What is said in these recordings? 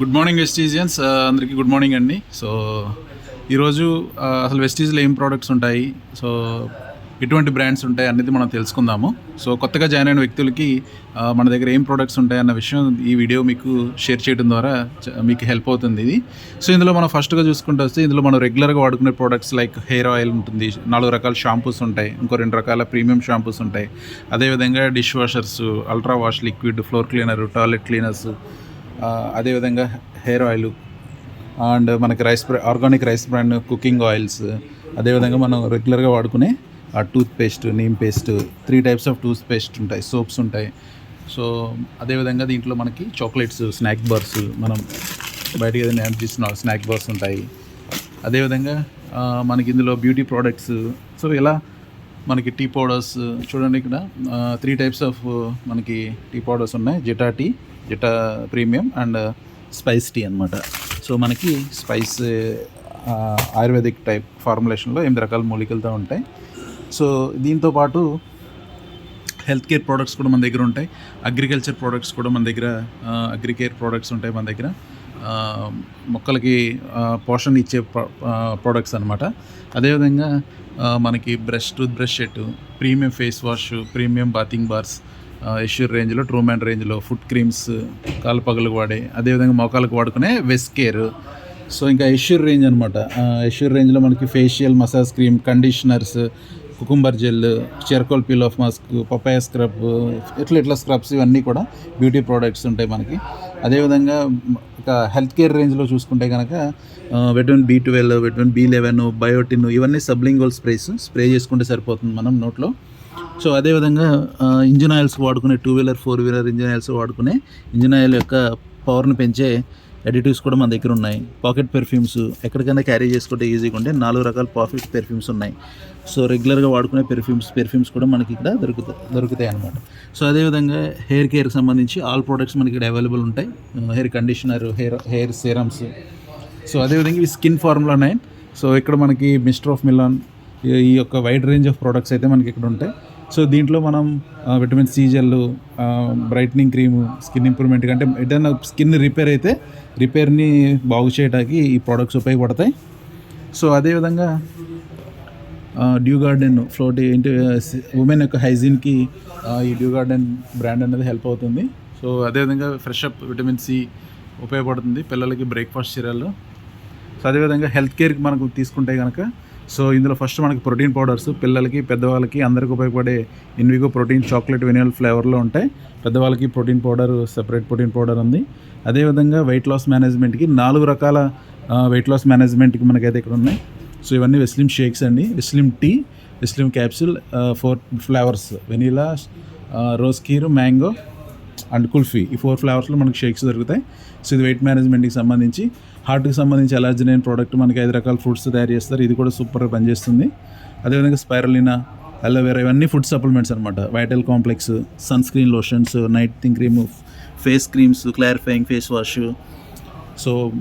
Good morning వెస్టీజియన్స్ అందరికీ good morning అండి. So ఈరోజు uh, అసలు వెస్టీజ్లో ఏం ప్రోడక్ట్స్ ఉంటాయి? సో ఎటువంటి బ్రాండ్స్ ఉంటాయి అనేది మనం తెలుసుకుందాము. సో కొత్తగా జాయిన్ అయిన వ్యక్తులకి uh, మన దగ్గర ఏం ప్రోడక్ట్స్ ఉంటాయి అన్న విషయం ఈ వీడియో మీకు షేర్ చేయడం ద్వారా మీకు హెల్ప్ అవుతుంది ఇది. సో ఇందులో మనం ఫస్ట్గా చూసుకుంటే వస్తే ఇందులో మనం రెగ్యులర్గా వాడుకునే ప్రోడక్ట్స్ లైక్ హెయిర్ ఆయిల్ ఉంటుంది. నాలుగు రకాల షాంపూస్ ఉంటాయి. ఇంకో రెండు రకాల ప్రీమియం షాంపూస్ ఉంటాయి. అదేవిధంగా dish washers ultra wash liquid floor cleaner toilet cleaners అదేవిధంగా హెయిర్ ఆయిల్ అండ్ మనకి రైస్ బ్రా- organic rice brand cooking oils అదేవిధంగా మనం రెగ్యులర్గా వాడుకునే ఆ toothpaste neem paste three types of toothpaste ఉంటాయి సోప్స్ ఉంటాయి. సో అదేవిధంగా దీంట్లో మనకి చాక్లెట్స్ స్నాక్ బార్స్ మనం బయటకి ఏదైనా యాడ్ చేసిన స్నాక్ బార్స్ ఉంటాయి. అదేవిధంగా మనకి ఇందులో బ్యూటీ ప్రోడక్ట్స్ సో ఇలా మనకి టీ పౌడర్స్ చూడండి ఇక్కడ త్రీ టైప్స్ ఆఫ్ మనకి టీ పౌడర్స్ ఉన్నాయి. Zeta tea Zeta premium and spice tea అనమాట సో మనకి స్పైస్ ఆయుర్వేదిక్ టైప్ ఫార్ములేషన్లో ఎనిమిది రకాల మూలికలతో ఉంటాయి. సో దీంతో పాటు హెల్త్ కేర్ ప్రోడక్ట్స్ కూడా మన దగ్గర ఉంటాయి. అగ్రికల్చర్ ప్రోడక్ట్స్ కూడా మన దగ్గర అగ్రికేర్ ప్రోడక్ట్స్ ఉంటాయి మన దగ్గర. మొక్కలకి ఆ, పోషణ ఇచ్చే ప్రోడక్ట్స్ అనమాట అదేవిధంగా మనకి brush toothbrush set premium face wash premium bathing bars Assure రేంజ్లో ట్రూ మ్యాన్ రేంజ్లో ఫుడ్ క్రీమ్స్ కాలు పగలకు వాడే అదేవిధంగా మోకాలకు వాడుకునే వెస్ కేర్ సో ఇంకా ఎష్యూర్ రేంజ్ అనమాట ఎష్యూర్ రేంజ్లో మనకి facial massage cream conditioners cucumber gel charcoal peel off mask papaya scrub ఇట్లా ఇట్లా స్క్రబ్స్ ఇవన్నీ కూడా బ్యూటీ ప్రోడక్ట్స్ ఉంటాయి మనకి. అదేవిధంగా ఒక హెల్త్ కేర్ రేంజ్లో చూసుకుంటే కనుక vitamin B twelve vitamin B eleven biotin ఇవన్నీ సబ్లింగోల్ స్ప్రేస్ స్ప్రే చేసుకుంటే సరిపోతుంది మనం నోట్లో. సో అదేవిధంగా ఇంజిన్ ఆయిల్స్ వాడుకునే two wheeler four wheeler engine oils వాడుకునే ఇంజిన్ ఆయిల్ యొక్క పవర్ని పెంచే ఎడిటివ్స్ కూడా మన దగ్గర ఉన్నాయి. పాకెట్ పెర్ఫ్యూమ్స్ ఎక్కడికైనా క్యారీ చేసుకుంటే ఈజీగా ఉండే నాలుగు రకాల పాకెట్ పెర్ఫ్యూమ్స్ ఉన్నాయి. సో రెగ్యులర్గా వాడుకునే పెర్ఫ్యూమ్స్ పెర్ఫ్యూమ్స్ కూడా మనకి ఇక్కడ దొరుకుతాయి దొరుకుతాయి అనమాట సో అదేవిధంగా హెయిర్ కేర్కి సంబంధించి ఆల్ ప్రోడక్ట్స్ మనకి ఇక్కడ అవైలబుల్ ఉంటాయి. Hair conditioner hair hair serums so అదేవిధంగా ఇవి స్కిన్ ఫార్ములా నైన్ సో ఇక్కడ మనకి మిస్టర్ ఆఫ్ మిలాన్ ఈ- ఈ యొక్క వైడ్ రేంజ్ ఆఫ్ ప్రోడక్ట్స్ అయితే మనకి ఇక్కడ ఉంటాయి. సో దీంట్లో మనం vitamin C gel brightening cream skin improvement అంటే ఏదైనా స్కిన్ రిపేర్ అయితే రిపేర్ని బాగు చేయడానికి ఈ ప్రోడక్ట్స్ ఉపయోగపడతాయి. సో అదేవిధంగా డ్యూ గార్డెన్ ఫ్లోట్ ఏంటి ఉమెన్ యొక్క హైజీన్కి ఈ డ్యూ గార్డెన్ బ్రాండ్ అనేది హెల్ప్ అవుతుంది. సో అదేవిధంగా ఫ్రెష్ అప్ విటమిన్ సి ఉపయోగపడుతుంది పిల్లలకి బ్రేక్ఫాస్ట్ చీరలు సో అదేవిధంగా హెల్త్ కేర్కి మనకు తీసుకుంటే కనుక సో ఇందులో ఫస్ట్ మనకి ప్రోటీన్ పౌడర్స్ పిల్లలకి పెద్దవాళ్ళకి అందరికి ఉపయోగపడే ఇన్విగో ప్రోటీన్ చాక్లెట్ వెనియల్ ఫ్లేవర్లో ఉంటాయి. పెద్దవాళ్ళకి protein powder separate protein powder ఉంది. అదేవిధంగా వెయిట్ లాస్ మేనేజ్మెంట్కి నాలుగు రకాల వెయిట్ లాస్ మేనేజ్మెంట్కి మనకైతే ఇక్కడ ఉన్నాయి. సో ఇవన్నీ వెస్లిమ్ షేక్స్ అండి. Veslim tea Veslim capsule four flavours vanilla rose kheer mango and kulfi ఈ ఫోర్ ఫ్లేవర్స్లో మనకి షేక్స్ దొరుకుతాయి. సో ఇది వెయిట్ మేనేజ్మెంట్కి సంబంధించి. హార్ట్కి సంబంధించి ఎలర్జినైన్ ప్రోడక్ట్ మనకి ఐదు రకాల ఫ్రూట్స్ తయారు చేస్తారు. ఇది కూడా సూపర్గా పనిచేస్తుంది. అదేవిధంగా స్పైరలినా అలోవెరా ఇవన్నీ ఫుడ్ సప్లిమెంట్స్ అనమాట vital complex sunscreen lotions night thing cream face creams clarifying face wash. So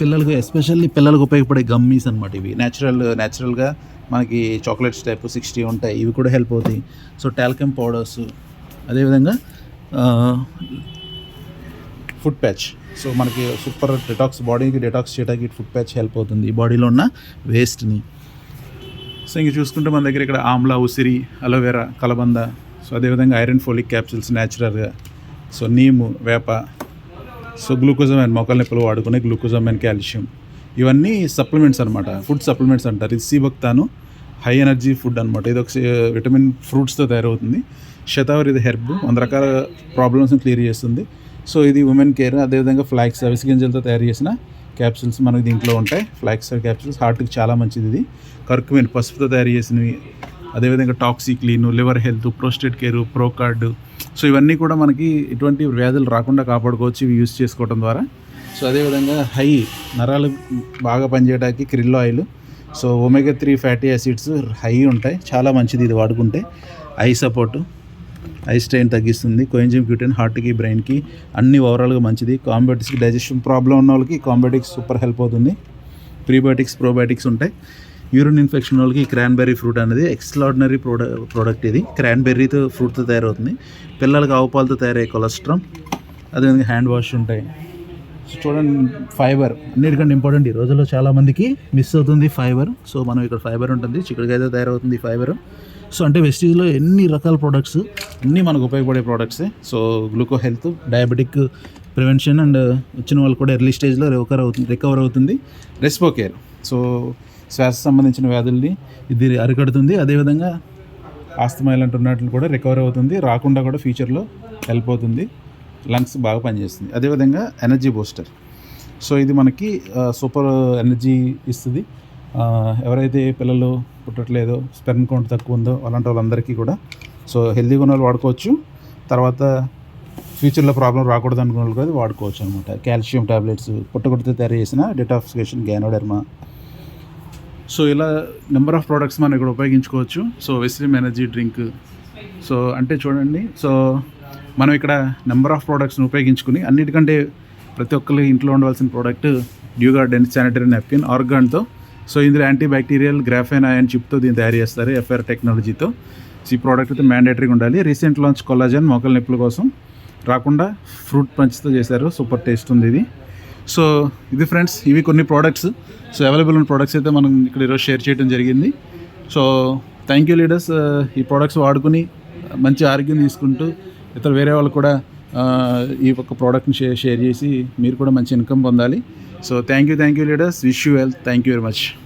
పిల్లలకు ఎస్పెషల్లీ పిల్లలకు ఉపయోగపడే గమ్మీస్ అనమాట ఇవి. న్యాచురల్ న్యాచురల్గా మనకి చాక్లెట్స్ టైప్ సిక్స్టీ ఉంటాయి. ఇవి కూడా హెల్ప్ అవుతాయి. So talcum powders. అదేవిధంగా ఫుడ్ ప్యాచ్. సో మనకి సూపర్ డిటాక్స్ బాడీకి డిటాక్స్ చేయడానికి ఫుడ్ ప్యాచ్ హెల్ప్ అవుతుంది ఈ బాడీలో ఉన్న వేస్ట్ని సో ఇంక చూసుకుంటే మన దగ్గర ఇక్కడ ఆమ్లా ఉసిరి అలోవెరా కలబంద సో అదేవిధంగా ఐరన్ ఫోలిక్ క్యాప్సిల్స్ న్యాచురల్గా సో నీము వేప సో గ్లూకోజమైన్ మొక్కల నొప్పులు వాడుకునే గ్లూకోజమైన్ కాల్షియం ఇవన్నీ సప్లిమెంట్స్ అనమాట ఫుడ్ సప్లిమెంట్స్ అంటారు. ఇది సీబక్తాను హై ఎనర్జీ ఫుడ్ అనమాట ఇది ఒక విటమిన్ ఫ్రూట్స్తో తయారవుతుంది. శతావరి ఇది హెర్బ్ వంద రకాల ప్రాబ్లమ్స్ని క్లియర్ చేస్తుంది. సో ఇది ఉమెన్ కేర్ అదేవిధంగా ఫ్లాక్స్ అవిసి గింజలతో తయారు చేసిన క్యాప్సిల్స్ మనకి దీంట్లో ఉంటాయి. ఫ్లాక్స్ క్యాప్సిల్స్ హార్ట్కి చాలా మంచిది ఇది. కర్కుమిన్ పసుపుతో తయారు చేసినవి. అదేవిధంగా toxic clean liver health prostate care Procard so ఇవన్నీ కూడా మనకి ఎటువంటి వ్యాధులు రాకుండా కాపాడుకోవచ్చు. ఇవి యూస్ చేసుకోవడం ద్వారా. సో అదేవిధంగా హై నరాలు బాగా పనిచేయడానికి krill oil so omega three fatty acids high ఉంటాయి. చాలా మంచిది ఇది వాడుకుంటే. ఐ సపోర్టు ఐ స్ట్రెయిన్ తగ్గిస్తుంది కోయింజిమ్ క్యూటెన్ హార్ట్కి బ్రెయిన్కి అన్ని ఓవరాల్గా మంచిది. కాంబయోటిక్స్కి డైజెషన్ ప్రాబ్లం ఉన్న వాళ్ళకి కాంబయోటిక్స్ సూపర్ హెల్ప్ అవుతుంది. ప్రీబయోటిక్స్ ప్రోబయోటిక్స్ ఉంటాయి. యూరిన్ ఇన్ఫెక్షన్ వాళ్ళకి క్రాన్బెర్రీ ఫ్రూట్ అనేది ఎక్స్ట్రాడినరీ ప్రోడక్ట్ ప్రోడక్ట్ ఇది. క్రాన్బెర్రీతో ఫ్రూట్తో తయారవుతుంది. పిల్లలకి ఆవు పాలతో తయారయ్యే కొలెస్ట్రాల్ అదేవిధంగా హ్యాండ్ వాష్ ఉంటాయి. చూడండి ఫైబర్ అన్నిటికంటే ఇంపార్టెంట్ ఈ రోజుల్లో చాలామందికి మిస్ అవుతుంది ఫైబర్. సో మనం ఇక్కడ ఫైబర్ ఉంటుంది చిక్కుడుకాయతో తయారవుతుంది ఫైబర్. సో అంటే వెస్టీజ్లో ఎన్ని రకాల ప్రోడక్ట్స్ అన్నీ మనకు ఉపయోగపడే ప్రోడక్ట్సే so gluco health diabetic prevention and వచ్చిన వాళ్ళు కూడా ఎర్లీ స్టేజ్లో రికవర్ అవుతుంది రికవర్ అవుతుంది. రెస్పో కేర్. సో శ్వాస సంబంధించిన వ్యాధుల్ని ఇది అరికడుతుంది. అదేవిధంగా ఆస్తమా ఇలాంటి ఉన్నట్లు కూడా రికవర్ అవుతుంది. రాకుండా కూడా ఫ్యూచర్లో హెల్ప్ అవుతుంది. లంగ్స్ బాగా పనిచేస్తుంది. అదేవిధంగా ఎనర్జీ బూస్టర్. సో ఇది మనకి సూపర్ ఎనర్జీ ఇస్తుంది. ఎవరైతే పిల్లలు పుట్టట్లేదో స్పెర్మ్ కౌంట్ తక్కువ ఉందో అలాంటి వాళ్ళందరికీ కూడా. సో హెల్తీగా ఉన్న వాళ్ళు వాడుకోవచ్చు. తర్వాత ఫ్యూచర్లో ప్రాబ్లం రాకూడదు అనుకున్న వాళ్ళు కూడా వాడుకోవచ్చు అనమాట కాల్షియం టాబ్లెట్స్ పుట్టగొడితే తయారు చేసిన డెటాక్సిఫికేషన్ గ్యానోడెర్మా సో ఇలా నెంబర్ ఆఫ్ ప్రోడక్ట్స్ మనం ఇక్కడ ఉపయోగించుకోవచ్చు. So Veslim energy drink. So అంటే చూడండి. సో మనం ఇక్కడ నెంబర్ ఆఫ్ ప్రోడక్ట్స్ని ఉపయోగించుకుని అన్నిటికంటే ప్రతి ఒక్కరి ఇంట్లో ఉండవలసిన product dew garden sanitary napkin ఆర్గాన్తో so ఇందులో యాంటీ బ్యాక్టీరియల్ గ్రాఫెన్ అయన్ చిప్తో దీన్ని తయారు చేస్తారు ఎఫ్ఆర్ టెక్నాలజీతో. సో ఈ ప్రోడక్ట్ అయితే మ్యాండేటరీగా ఉండాలి. రీసెంట్ లాంచ్ కొల్లాజన్ మొక్కల నొప్పుల కోసం. రాకుండా ఫ్రూట్ పంచ్తో చేశారు. సూపర్ టేస్ట్ ఉంది ఇది. సో ఇది ఫ్రెండ్స్ ఇవి కొన్ని ప్రోడక్ట్స్. సో అవైలబుల్ ఉన్న ప్రోడక్ట్స్ అయితే మనం ఇక్కడ ఈరోజు షేర్ చేయడం జరిగింది. So thank you leaders. ఈ ప్రోడక్ట్స్ వాడుకుని మంచి ఆరోగ్యం తీసుకుంటూ ఇతర వేరే వాళ్ళు కూడా ఈ ఒక్క ప్రోడక్ట్ని షేర్ షేర్ చేసి మీరు కూడా మంచి ఇన్కమ్ పొందాలి. So thank you, thank you leaders. Wish you well. Thank you very much.